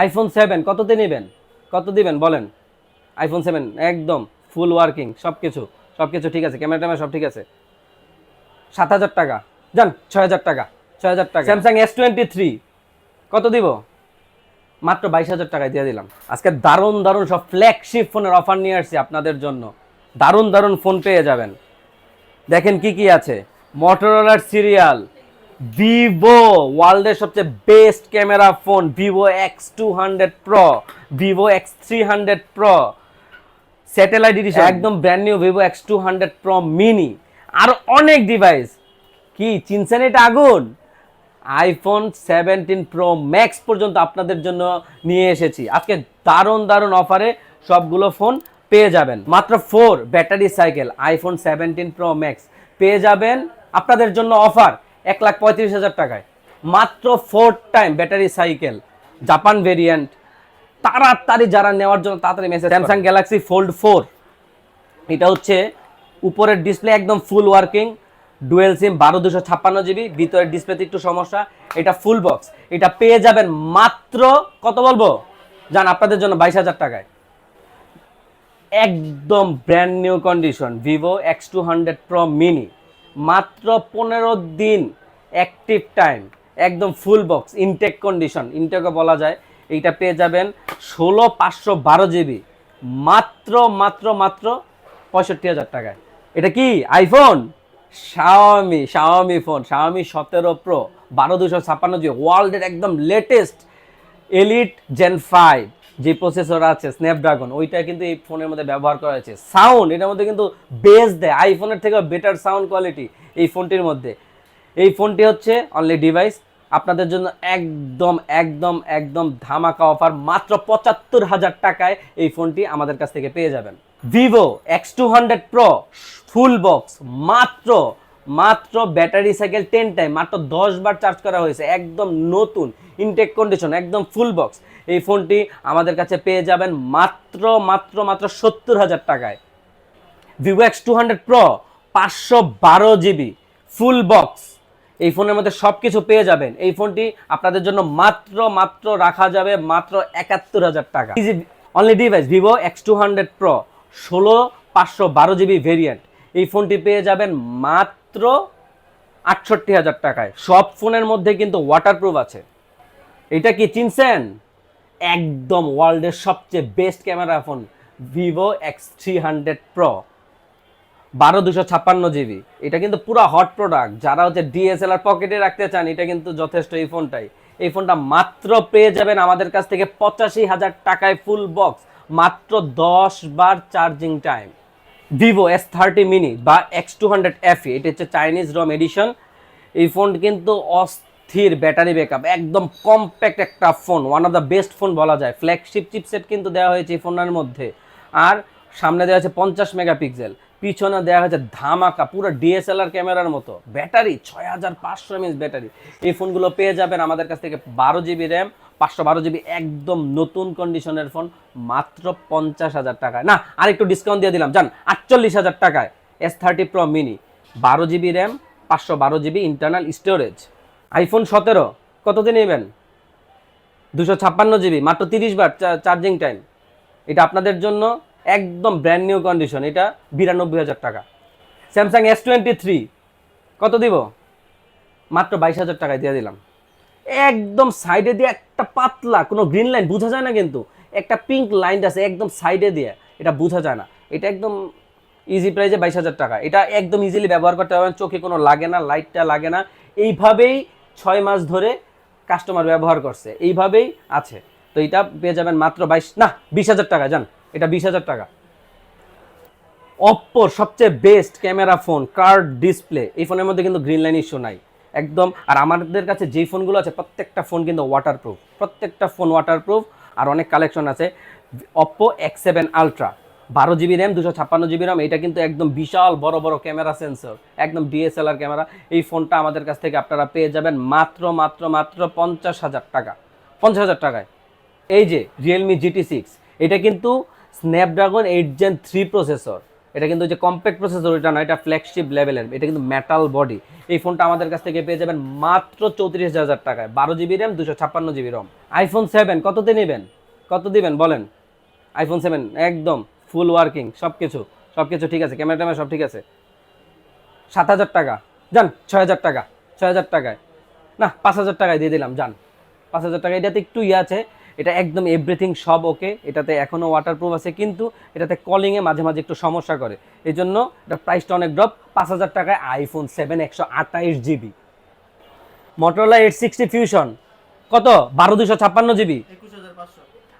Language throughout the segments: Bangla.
আইফোন সেভেন কততে নেবেন? কত দিবেন? বলেন। আইফোন সেভেন একদম ফুল ওয়ার্কিং সব কিছু সব কিছু ঠিক আছে ক্যামেরা ট্যামেরা সব ঠিক আছে। সাত হাজার টাকা। যান, ছয় হাজার টাকা, ছয় হাজার টাকা। স্যামসাং এস টোয়েন্টি থ্রি কত দিব? মাত্র বাইশ হাজার টাকায় দিয়ে দিলাম। আজকে দারুণ দারুণ সব ফ্ল্যাগশিপ ফোনের অফার নিয়ে আসছি আপনাদের জন্য। দারুণ দারুণ ফোন পেয়ে যাবেন। দেখেন কি কি আছে। মোটরোলার সিরিয়াল ভিভো ওয়ার্ল্ডের সবচেয়ে best camera phone Vivo X two hundred pro Vivo X three hundred pro satellite edition একদম brand new Vivo X two hundred pro mini আর অনেক ডিভাইস কি, চিনছেন এটা আগুন? আইফোন সেভেন্টিন প্রো ম্যাক্স পর্যন্ত আপনাদের জন্য নিয়ে এসেছি। আজকে দারুণ দারুণ অফারে সবগুলো ফোন পেয়ে যাবেন। মাত্র four battery cycle iPhone seventeen pro max পেয়ে যাবেন আপনাদের জন্য অফার এক লাখ পঁয়ত্রিশ হাজার টাকায়। মাত্র four time battery cycle Japan variant তাড়াতাড়ি যারা নেওয়ার জন্য তাড়াতাড়ি message Samsung Galaxy Fold four এটা হচ্ছে উপরের ডিসপ্লে একদম ফুল ওয়ার্কিং ডুয়েল সিম বারো দুশো ছাপ্পান্ন জিবি ভিতরের ডিসপ্লেতে একটু সমস্যা। এটা ফুল বক্স এটা পেয়ে যাবেন মাত্র কত বলব? যান আপনাদের জন্য বাইশ হাজার টাকায়। একদম brand new condition Vivo X two hundred pro mini মাত্র পনেরো দিন অ্যাক্টিভ টাইম একদম ফুল বক্স ইনটেক কন্ডিশন ইনটেকও বলা যায়, এইটা পেয়ে যাবেন ষোলো পাঁচশো বারো জিবি মাত্র মাত্র মাত্র পঁয়ষট্টি হাজার টাকায়। এটা কি? IPhone Xiaomi Xiaomi phone Xiaomi সতেরো প্রো বারো দুশো ছাপ্পান্ন জিবি ওয়ার্ল্ডের একদম লেটেস্ট এলিট জেন ফাইভ যে প্রসেসর আছে স্ন্যাপড্রাগন ওইটা কিন্তু এই ফোনের মধ্যে ব্যবহার করা হয়েছে। সাউন্ড এটার মধ্যে কিন্তু বেস দেয় আইফোনের থেকে বেটার সাউন্ড কোয়ালিটি এই ফোনটির মধ্যে। এই ফোনটি হচ্ছে অনলি ডিভাইস আপনাদের জন্য একদম একদম একদম ধামাকা অফার মাত্র পঁচাত্তর হাজার টাকায় এই ফোনটি আমাদের কাছ থেকে পেয়ে যাবেন। Vivo X two hundred pro full box মাত্র মাত্র ব্যাটারি সাইকেল টেন টাইম মাত্র দশ বার চার্জ করা হয়েছে। একদম নতুন ইনটেক কন্ডিশন একদম ফুল বক্স এই ফোনটি আমাদের কাছে পেয়ে যাবেন মাত্র মাত্র মাত্র সত্তর হাজার টাকায়। Vivo X two hundred pro পাঁচশো বারো জিবি ফুল বক্স এই ফোনের মধ্যে সব কিছু পেয়ে যাবেন। এই ফোনটি আপনাদের জন্য মাত্র মাত্র রাখা যাবে মাত্র একাত্তর হাজার টাকা। Only device Vivo X two hundred pro ষোলো পাঁচশো বারো জিবি ভেরিয়েন্ট এই ফোনটি পেয়ে যাবেন মাত্র আটষট্টি হাজার টাকায়। সব ফোনের মধ্যে কিন্তু ওয়াটারপ্রুফ আছে। এটা কি চিনছেন? একদম ওয়ার্ল্ডের সবচেয়ে best camera phone Vivo X three hundred pro বারো দুশো ছাপ্পান্ন জিবি। এটা কিন্তু পুরো হট প্রোডাক্ট যারা হচ্ছে ডিএসএলআর পকেটে রাখতে চান, এটা কিন্তু যথেষ্ট এই ফোনটাই এই ফোনটা মাত্র পেয়ে যাবেন আমাদের কাছ থেকে পঁচাশি হাজার টাকায় ফুল বক্স মাত্র দশ বার charging time Vivo S thirty mini বা এক্স টু হান্ড্রেড এফ এটা হচ্ছে চাইনিজ রম এডিশন এই ফোন কিন্তু অস্থির ব্যাটারি ব্যাকআপ একদম কম্প্যাক্ট একটা phone one of the best phone বলা যায়। ফ্ল্যাগশিপ চিপসেট কিন্তু দেওয়া হয়েছে এই ফোনের মধ্যে। আর সামনে দেওয়া হয়েছে পঞ্চাশ মেগাপিক্সেল পিছনে দেওয়া হয়েছে ধামাকা, পুরো ডিএসএলআর ক্যামেরার মতো। ব্যাটারি, ছয় হাজার পাঁচশো এমএস ব্যাটারি। এই ফোনগুলো পেয়ে যাবেন আমাদের কাছ থেকে বারো জিবি র্যাম, পাঁচশো বারো জিবি একদম নতুন কন্ডিশনের ফোন, মাত্র পঞ্চাশ হাজার টাকায়। না আর একটু ডিসকাউন্ট দিয়ে দিলাম। জান, আটচল্লিশ হাজার টাকায় এস থার্টি প্রো মিনি বারো জিবি র্যাম, পাঁচশো বারো জিবি ইন্টারনাল স্টোরেজ আইফোন সতেরো কততে নেবেন? দুশো ছাপ্পান্ন জিবি, মাত্র তিরিশ বার চার্জিং টাইম এটা আপনাদের জন্য। একদম ব্র্যান্ড নিউ কন্ডিশন এটা বিরানব্বই হাজার টাকা। স্যামসাং এস টোয়েন্টি থ্রি কত দিব? মাত্র বাইশ হাজার টাকায় দিয়ে দিলাম। একদম সাইডে দিয়ে একটা পাতলা, কোনো গ্রিন লাইন বোঝা যায় না কিন্তু। একটা পিঙ্ক লাইন আছে একদম সাইডে দিয়ে, এটা বোঝা যায় না। এটা একদম ইজি প্রাইজে বাইশ হাজার টাকা। এটা একদম ইজিলি ব্যবহার করতে পারবেন, চোখে কোনো লাগে না লাইটটা লাগে না। এইভাবেই ছয় মাস ধরে কাস্টমার ব্যবহার করছে। এইভাবেই আছে। তো এটা পেয়ে যাবেন মাত্র বাইশ, না, বিশ হাজার টাকা যান এটা বিশ হাজার টাকা। অপ্পোর সবচেয়ে best camera phone curved display এই ফোনের মধ্যে কিন্তু গ্রিন লাইন ইস্যু নাই। একদম, আর আমাদের কাছে যেই ফোনগুলো আছে, প্রত্যেকটা ফোন কিন্তু ওয়াটারপ্রুফ প্রত্যেকটা ফোন ওয়াটারপ্রুফ আর অনেক কালেকশন আছে। অপ্পো এক্স সেভেন আলট্রা বারো জিবি র্যাম দুশো ছাপ্পান্ন জিবি র্যাম এটা কিন্তু একদম বিশাল বড় বড় ক্যামেরা সেন্সর একদম ডিএসএলআর ক্যামেরা। এই ফোনটা আমাদের কাছ থেকে আপনারা পেয়ে যাবেন মাত্র মাত্র মাত্র পঞ্চাশ হাজার টাকা। পঞ্চাশ হাজার টাকায়। এই যে রিয়েলমি জিটি সিক্স এটা কিন্তু Snapdragon eight gen three processor এটা কিন্তু যে কম্প্যাক্ট প্রসেসর এটা না, এটা ফ্ল্যাগশিপ লেভেলের এটা কিন্তু মেটাল বডি এই ফোনটা আমাদের কাছ থেকে পেয়ে যাবেন মাত্র চৌত্রিশ হাজার টাকায়। বারো জিবি র্যাম দুশো ছাপ্পান্ন জিবি রম আইফোন সেভেন কততে নেবেন? কত দিবেন, বলেন? আইফোন সেভেন একদম ফুল ওয়ার্কিং সব কিছু সব কিছু ঠিক আছে ক্যামেরা ট্যামেরা সব ঠিক আছে। সাত হাজার টাকা। যান, ছয় হাজার টাকা। ছয় হাজার টাকায়। না, পাঁচ হাজার টাকায় দিয়ে দিলাম, যান। পাঁচ হাজার টাকা, এটাতে একটু ইয়ে আছে। এটা একদম এভরিথিং সব ওকে এটাতে এখনও ওয়াটারপ্রুফ আছে কিন্তু এটাতে কলিংয়ে মাঝে মাঝে একটু সমস্যা করে। এই জন্য এটার প্রাইসটা অনেক ড্রপ পাঁচ হাজার টাকায় আইফোন সেভেন একশো আঠাইশ GB Motorola eight sixty fusion কত? বারো দুশো ছাপ্পান্ন জিবি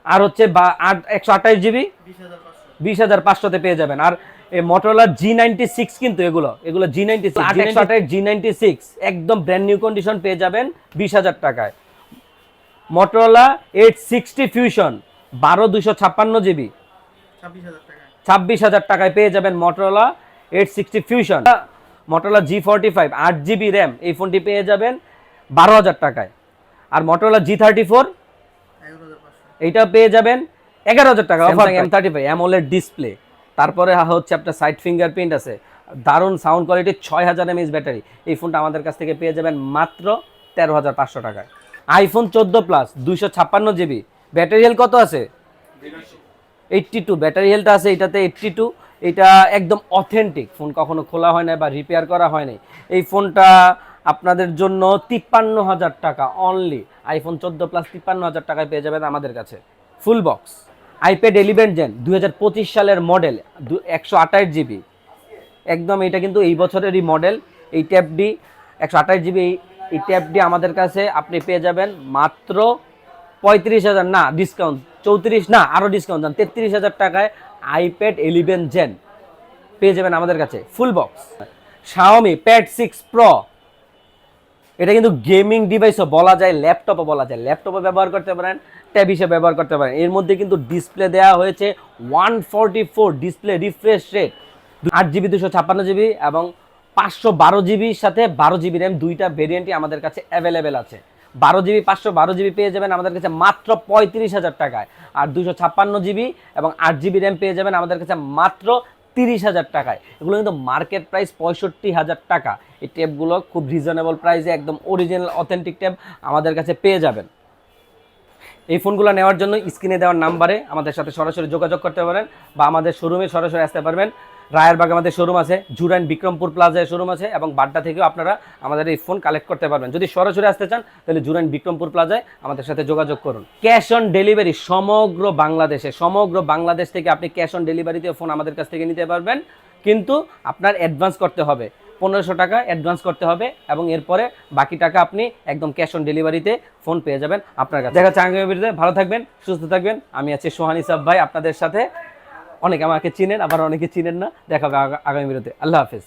আর হচ্ছে বা আট একশো আঠাইশ জিবি বিশ হাজার বিশ হাজার পাঁচশোতে পেয়ে যাবেন। আর এই মোটরলার জি নাইনটি সিক্স কিন্তু এগুলো এগুলো G ninety six G ninety six একদম ব্র্যান্ড নিউ কন্ডিশন পেয়ে যাবেন বিশ হাজার টাকায়। মোটরলা এইট সিক্সটি ফিউশন বারো দুশো ছাপ্পান্ন জিবি ছাব্বিশ হাজার টাকায়। পেয়ে যাবেন Motorola edge sixty fusion Motorola G forty five আট জিবি র্যাম এই ফোনটি পেয়ে যাবেন বারো হাজার টাকায়। আর মোটরলা জি থার্টি ফোর এইটা পেয়ে যাবেন এগারো হাজার টাকা। Offer M thirty five AMOLED display তারপরে হচ্ছে আপনার সাইড ফিঙ্গারপ্রিন্ট আছে। দারুণ সাউন্ড কোয়ালিটি ছয় হাজার এমএস ব্যাটারি এই ফোনটা আমাদের কাছ থেকে পেয়ে যাবেন মাত্র তেরো হাজার পাঁচশো টাকায়। আইফোন চোদ্দ প্লাস দুইশো ছাপ্পান্ন জিবি ব্যাটারি হেল কত আছে? এইট্টি টু ব্যাটারি হেলটা আছে, এটাতে এইট্টি টু এটা একদম অথেন্টিক ফোন কখনো খোলা হয় না বা রিপেয়ার করা হয় নাই। এই ফোনটা আপনাদের জন্য তিপ্পান্ন হাজার টাকা অনলি আইফোন চোদ্দ প্লাস তিপ্পান্ন হাজার টাকায় পেয়ে যাবেন আমাদের কাছে। Full box iPad eleven gen দু হাজার পঁচিশ সালের মডেল একশো আঠাশ জিবি একদম, এটা কিন্তু এই বছরেরই মডেল এই ট্যাবডি একশো আঠাশ জিবি এই ট্যাবডি আমাদের কাছে আপনি পেয়ে যাবেন মাত্র পঁয়ত্রিশ হাজার, না ডিসকাউন্ট চৌত্রিশ, না আরও ডিসকাউন্ট দেন, তেত্রিশ হাজার টাকায় আইপ্যাড এলিভেন জেন পেয়ে যাবেন আমাদের কাছে full box Xiaomi Pad six pro এটা কিন্তু গেমিং ডিভাইসও বলা যায় ল্যাপটপও বলা যায়। ল্যাপটপে ব্যবহার করতে পারেন ট্যাব হিসেবে ব্যবহার করতে পারেন। এর মধ্যে কিন্তু ডিসপ্লে দেওয়া হয়েছে one four display refresh rate আট জিবি দুশো ছাপ্পান্ন জিবি এবং পাঁচশো বারো জিবির সাথে বারো জিবি র্যাম দুইটা ভেরিয়েন্টই আমাদের কাছে অ্যাভেলেবেল আছে। বারো জিবি, পাঁচশো বারো জিবি পেয়ে যাবেন আমাদের কাছে মাত্র পঁয়ত্রিশ হাজার টাকায়। আর দুশো ছাপ্পান্ন জিবি এবং আট জিবি র্যাম পেয়ে যাবেন আমাদের কাছে মাত্র তিরিশ হাজার টাকায়। এগুলো কিন্তু মার্কেট প্রাইস পঁয়ষট্টি হাজার টাকা। এই ট্যাবগুলো খুব রিজনেবল প্রাইসে একদম অরিজিনাল অথেন্টিক ট্যাব আমাদের কাছে পেয়ে যাবেন। এই ফোনগুলো নেওয়ার জন্য স্ক্রিনে দেওয়ার নাম্বারে আমাদের সাথে সরাসরি যোগাযোগ করতে পারেন বা আমাদের শোরুমে সরাসরি আসতে পারবেন। রায়েরবাগ আমাদের শোরুম আছে, জুরাইন বিক্রমপুর প্লাজায় শোরুম আছে এবং বাড্ডা থেকেও আপনারা আমাদের এই ফোন কালেক্ট করতে পারবেন। যদি সরাসরি আসতে চান, তাহলে জুরাইন বিক্রমপুর প্লাজায় আমাদের সাথে যোগাযোগ করুন। ক্যাশ অন ডেলিভারি সমগ্র বাংলাদেশে, সমগ্র বাংলাদেশ থেকে আপনি ক্যাশ অন ডেলিভারিতে ফোন আমাদের কাছ থেকে নিতে পারবেন। কিন্তু আপনার অ্যাডভান্স করতে হবে। পনেরোশো টাকা অ্যাডভান্স করতে হবে এবং এরপরে বাকি টাকা আপনি একদম ক্যাশ অন ডেলিভারিতে ফোন পেয়ে যাবেন আপনার কাছে। দেখা ভিডিওতে। ভালো থাকবেন, সুস্থ থাকবেন। আমি আছি সোহানি সাব ভাই আপনাদের সাথে। অনেকে আমাকে চিনেন আবার অনেকে চিনেন না। দেখা হবে আগামী বিরতি আল্লাহ হাফেজ।